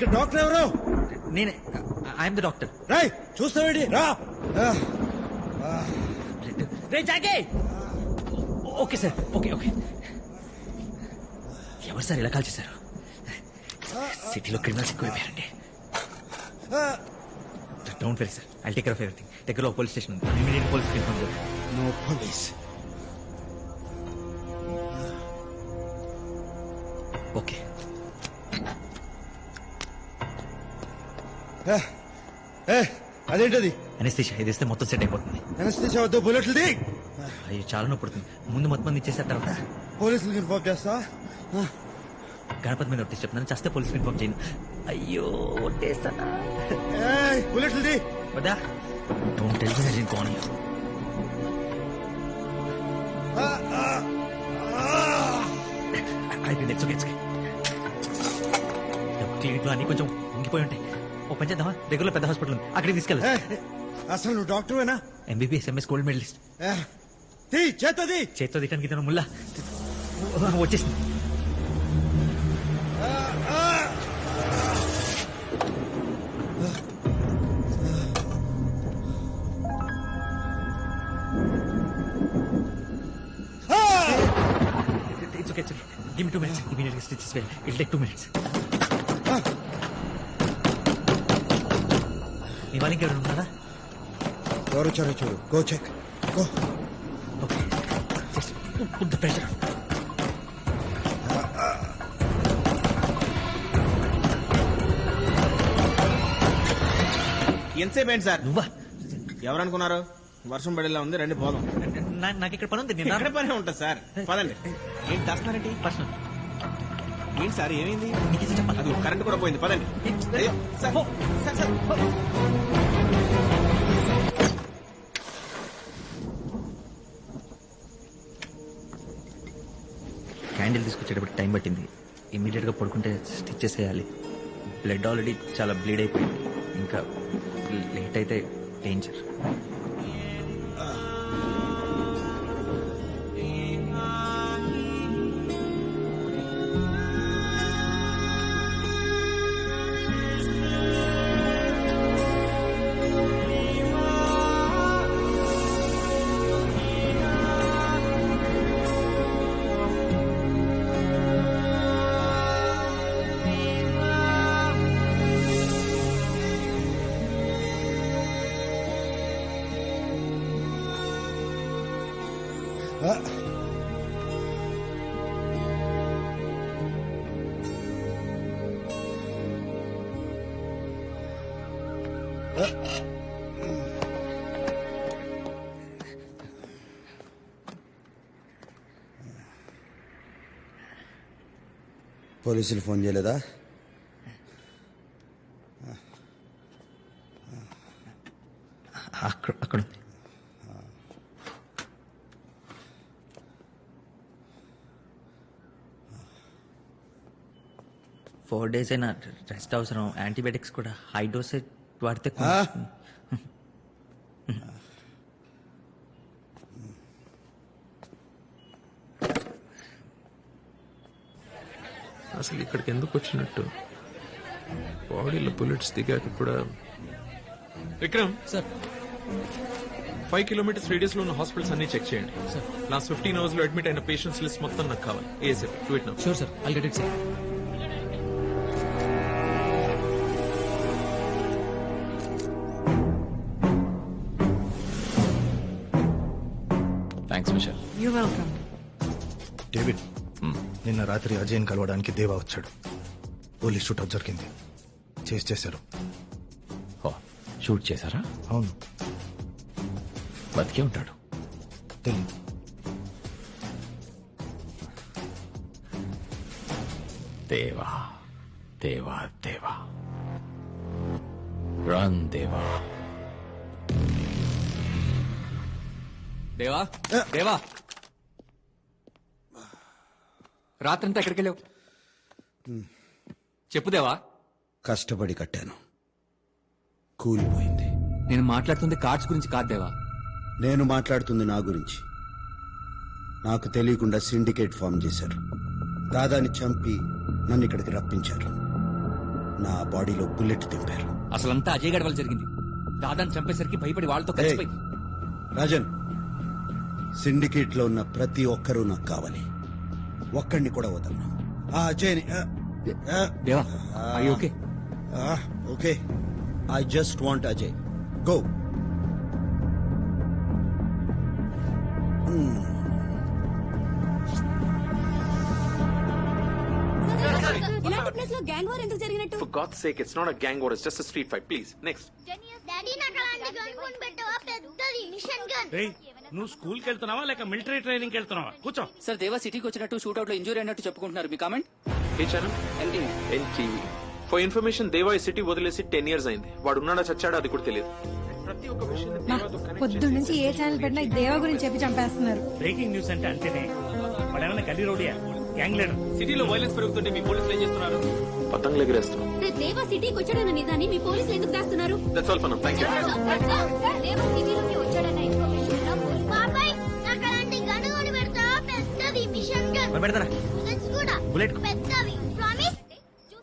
ఇక్కడ డాక్టర్ ఎవరు? నేనే. I'm the doctor. రాయ్ చూస్తావేంటి రా. రే జాగే ఓకే సార్ ఓకే ఓకే. ఎవరు సార్ ఇలా కాల్ చేశారు? సిటీలో criminals ఎక్కువైపోయారండి don't worry sir I take care of everything. దగ్గరలో పోలీస్ స్టేషన్ ఉంది. Immediate police station no police. Okay. అదేంటది? అనెస్థిషియా ఇది ఇస్తే మొత్తం సెట్ అయిపోతుంది. అనస్థిషా వద్దు బుల్లెట్లు ది అయ్యో చాలా నొప్పి పుడుతుంది. ముందు మొత్తం మంది ఇచ్చేసారు తర్వాత. పోలీసులకు ఇన్ఫార్మ్ చేస్తా? గణపతి మీద ఒట్టి చెప్తున్నాను చేస్తే పోలీస్ ఇన్ఫార్మ్ చేయను. అయ్యో ఒట్టేస్తానా ఏయ్, బుల్లెట్లు ది వద్దా? డోంట్ టెల్ మీ నేను కోన్. అయిపోయింది ఇట్స్ ఓకే ఇట్స్ క్లినిక్లో అన్ని కొంచెం ఉంగిపోయి ఉంటాయి. ఓ పని చేద్దామా? దగ్గరలో పెద్ద హాస్పిటల్ ఉంది. అక్కడికి తీసుకెళ్ళి. అసలు నువ్వు డాక్టర్వేనా ఎంబీబీఎస్ ఎంఎస్ గోల్డ్ మెడలిస్ట్. తీ చేతది చేత్తో తిట్టడానికి ఇతను ముల్లా? వచ్చేసింది. It's okay it's okay give me two minutes ఇమీడియట్గా స్టిచెస్ వేయాలి ఇట్ టేక్ టూ మినిట్స్ మీ వాళ్ళకి ఇంకెవరు ఉన్నారా? ఎవరు వచ్చారో చూడు. Go check go okay. Just put the pressure ఎంతసేపు ఏంటి సార్? నువ్వా? ఎవరనుకున్నారు? వర్షం పడేలా ఉంది రండి పోదాం. నాకు ఇక్కడ పని ఉంది నేను పనే ఉంటుంది సార్. పదండి. ఏంటి దాస్తున్నారేంటి పర్సనల్. ఏంటి సార్ ఏమైంది? అది కరెంట్ కూడా పోయింది పదండి. క్యాండిల్ తీసుకొచ్చేటప్పుడు టైం పట్టింది. ఇమీడియట్గా పడుకుంటే స్టిచ్ వేయాలి బ్లడ్ ఆల్రెడీ చాలా బ్లీడ్ అయిపోయింది. ఇంకా లేట్ అయితే డేంజర్ పోలీసులు ఫోన్ చేయలేదా? అక్కడ అక్కడ ఫోర్ డేస్ అయినా రెస్ట్ అవసరం. యాంటీబయాటిక్స్ కూడా హై డోసేజ్ వాడితే అసలు ఇక్కడికి ఎందుకు వచ్చినట్టు? బాడీలో బుల్లెట్స్ దిగాక కూడా. విక్రమ్! సార్. ఫైవ్ కిలోమీటర్స్ రేడియస్లో ఉన్న హాస్పిటల్స్ అన్ని చెక్ చేయండి. సార్. లాస్ట్ ఫిఫ్టీన్ అవర్స్లో అడ్మిట్ అయిన పేషెంట్స్ లిస్ట్ మొత్తం నాకు కావాలి. ASAP to it now sure sir I'll get it sir రాత్రి అజయన్ కలవడానికి దేవా వచ్చాడు. పోలీస్ షూట్ జరిగింది చేసి చేశారు. ఓ షూట్ చేశారా? అవును. బతికే ఉంటాడు. తెలియదు దేవా దేవా దేవా. రన్ దేవా. దేవా దేవా. రాత్రంతా ఎక్కడికి వెళ్ళావు చెప్పు దేవా కష్టపడి కట్టాను. కూలిపోయింది. నేను మాట్లాడుతుంది కార్డ్స్ గురించి కాదు దేవా. నేను మాట్లాడుతుంది నా గురించి. నాకు తెలియకుండా సిండికేట్ ఫామ్ చేశారు. దాదాని చంపి నన్ను ఇక్కడికి రప్పించారు. నా బాడీలో బుల్లెట్ దింపారు అసలంతా అజయ్ గడ్ వల్ల జరిగింది. దాదాని చంపేసరికి భయపడి వాళ్ళతో కలిసిపోయి రాజన్ సిండికేట్లో ఉన్న ప్రతి ఒక్కరూ నాకు కావాలి. ఒక్కడిని కూడా వదలను. ఆ అజయ్ని దేవా ఓకే ఆ, okay I just want Ajay go ఇలాంటి ప్లేస్లో గ్యాంగ్ వార్ ఎందుకు జరిగినట్టు? For God's sake, it's not a gang war, it's just a street fight. Please, next. Daddy నాకు అలాంటి గన్ కొని పెట్టవా పెద్దది మిషన్ గన్ నువ్వు స్కూల్కి వెళ్తున్నావా లేక మిలిటరీ ట్రైనింగ్ వెళ్తున్నావా? కూర్చో. సార్ దేవా సిటీకి వచ్చినట్టు షూట్అవుట్లో ఇంజూరీ అయినట్టు చెప్పుకుంటున్నారు. మీ comment? A channel NTV for information Deva ఈ సిటీ వదిలేసి టెన్ ఇయర్స్ అయింది. వాడు ఉన్నాడా చచ్చాడా అది కూడా తెలియదు. ప్రతి ఒక్క విషయం పొద్దు నుంచి ఏ ఛానల్ పెట్టినా ఈ దేవ గురించి చెప్పి చంపేస్తున్నారు. బ్రేకింగ్ న్యూస్ అంటే అంతేనే. వాడేమైనా గల్లీ రోడియా గ్యాంగ్ లీడర్ సిటీలో వైలెన్స్ పెరుగుతుంటే మీ పోలీసులు ఏం చేస్తున్నారు? పతంగులు ఎగిరేస్తున్నాం దేవా సిటీకి వచ్చాడన్న నిజాన్ని మీ పోలీసులు ఎందుకు దాస్తున్నారు? That's all for now thank you Deva సిటీలోకి మరి పెడతారా? బుల్లెట్ పెద్దవి. ప్రామిస్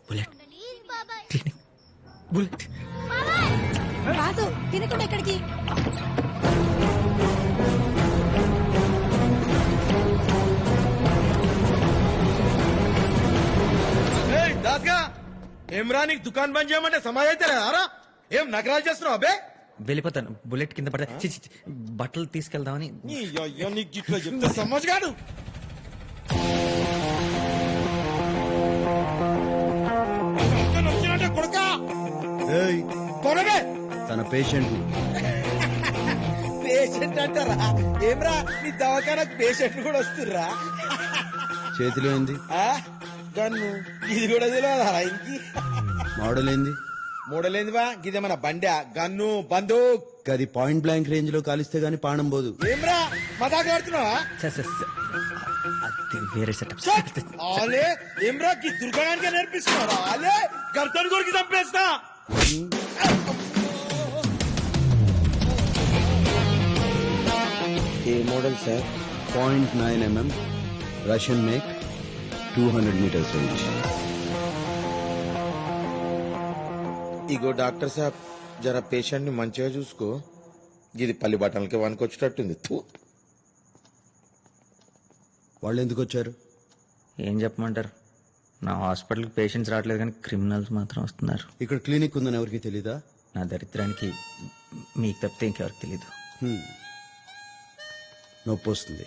బుల్లెట్ బుల్లెట్ రాదు తినకుండా ఎక్కడికి? దాస్గా! ఏం రా నీకు దుకాణం బంద్ చేయమంటే సమాజ్ అయితే రారా ఏం నగరాలు చేస్తున్నావు అబ్బే? వెళ్ళిపోతాను. బుల్లెట్ కింద పడతా. చి, చి, చి, బట్టలు తీసుకెళ్దామని సమాజ్ గాడు ఏయ్, తన పేషెంట్. ని పేషెంట్ అంటారా? ఏమ్రా నీ దవాఖానకు పేషెంట్ కూడా వస్తుర్రా? చేతిలో ఏంది? ఆ? గన్ను. ఇది కూడా తెలియదా ఇంకి? మోడల్ ఏంది మోడల్ ఏందివా గిదేమన్నా బండా గన్ను బందూక్? అది పాయింట్ బ్లాంక్ రేంజ్లో కాలిస్తే గానీ పానం పోదు. ఏమ్రా అది వేరే సెటప్! ఆలే ఏమ్రా కి దుర్గానికి నేర్పిస్తున్నారా ఆలే గర్దన్ కొరికి చంపేస్తా! ఏ model sir? Point nine MM Russian make two hundred metres range. ఇగో డాక్టర్ సాబ్ జర పేషెంట్ని మంచిగా చూసుకో. ఇది పల్లి బట్టలకి వనుకొచ్చేటట్టుంది. వాళ్ళు ఎందుకు వచ్చారు ఏం చెప్పమంటారు? నా హాస్పిటల్కి పేషెంట్స్ రావట్లేదు కానీ క్రిమినల్స్ మాత్రం వస్తున్నారు. ఇక్కడ క్లినిక్ ఉందని ఎవరికి తెలీదా? నా దరిద్రానికి మీకు తప్పితే ఇంకెవరికి తెలీదు. నొప్పి వస్తుంది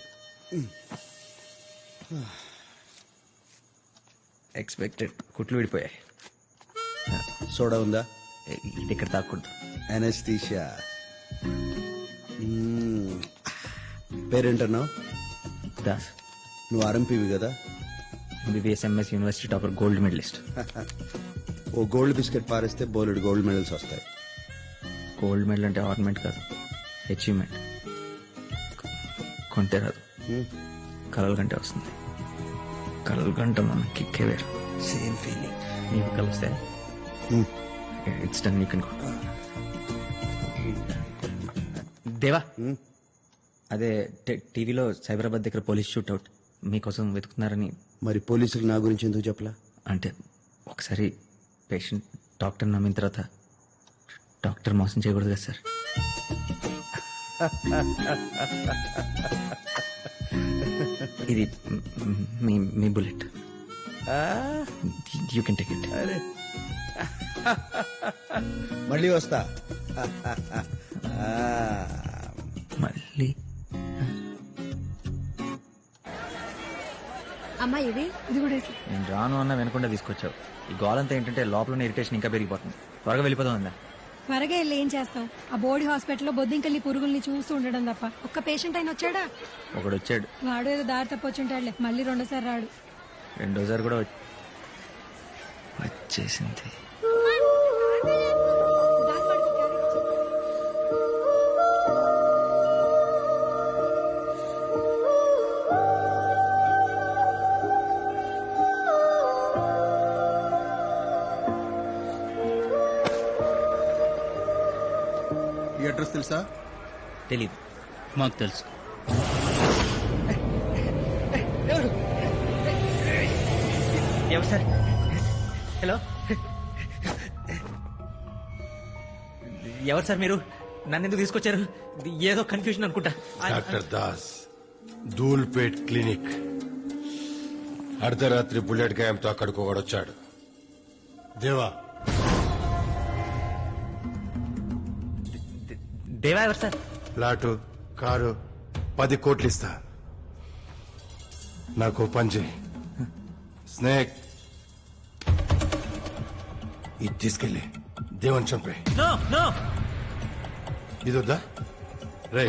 ఎక్స్పెక్టెడ్ కుట్లు విడిపోయాయి. సోడా ఉందా? ఇది ఇక్కడ తాకూడదు. అనస్థీషియా పేరేంటన్నావు? దాస్. నువ్వు ఆర్ఎంపీవి కదా? MBBS MS university topper gold medalist ఓ గోల్డ్ బిస్కెట్ పారేస్తే బోలెడు గోల్డ్ మెడల్స్ వస్తాయి. గోల్డ్ మెడల్ అంటే ఆర్నమెంట్ కాదు అచీవ్మెంట్ కొంటే రాదు. కలల కంటే వస్తుంది. కలల కంటే మన కిక్కే వేరు. సేమ్ ఫీలింగ్ నీకు కలిస్తే? It's done you can go Deva? అదే టీవీలో సైబరాబాద్ దగ్గర పోలీస్ షూట్అవుట్ మీకోసం వెతుకుతున్నారని మరి పోలీసులు నా గురించి ఎందుకు చెప్పలా? అంటే ఒకసారి పేషెంట్ డాక్టర్ నమ్మిన తర్వాత డాక్టర్ మోసం చేయకూడదు కదా సార్. ఇది మ్- మీ మీ bullet you can take it మళ్ళీ వస్తా. అమ్మా ఇది? ఇది కూడా వేసి. నేను రాను అన్న వెనకుండా తీసుకొచ్చావు. ఈ గోలంతా ఏంటంటే లోపల ఇరిటేషన్ ఇంకా పెరిగిపోతుంది. త్వరగా వెళ్ళిపోదాం అందా? త్వరగా వెళ్ళి ఏం చేస్తాం ఆ బోర్డు హాస్పిటల్లో బొద్దింకల్లి పురుగుల్ని చూస్తూ ఉండడం తప్ప. ఒక్క పేషెంట్ అయిన వచ్చాడా? ఒకడు వచ్చాడు వాడు ఏదో దారి తప్పొచ్చుంటాడులే. మళ్ళీ రెండోసారి రాడు. రెండోసారి కూడా వచ్చి- వచ్చేసింది తెలుసా? తెలియదు మాకు తెలుసు. ఎవరు సార్? హలో? ఎవరు సార్ మీరు? నన్ను ఎందుకు తీసుకొచ్చారు? ఏదో కన్ఫ్యూజన్ అనుకుంటా. Doctor Das Dhoolpet clinic. అర్ధరాత్రి బుల్లెట్ గాయంతో అక్కడికి ఒకడొచ్చాడు దేవా దేవా ఎవరు సార్. ప్లాటు కారు పది కోట్లు ఇస్తా. నాకు పని చేయి స్నేక్. ఇది తీసుకెళ్ళి దేవుని చంపే నో నో ఇది వద్దా? రే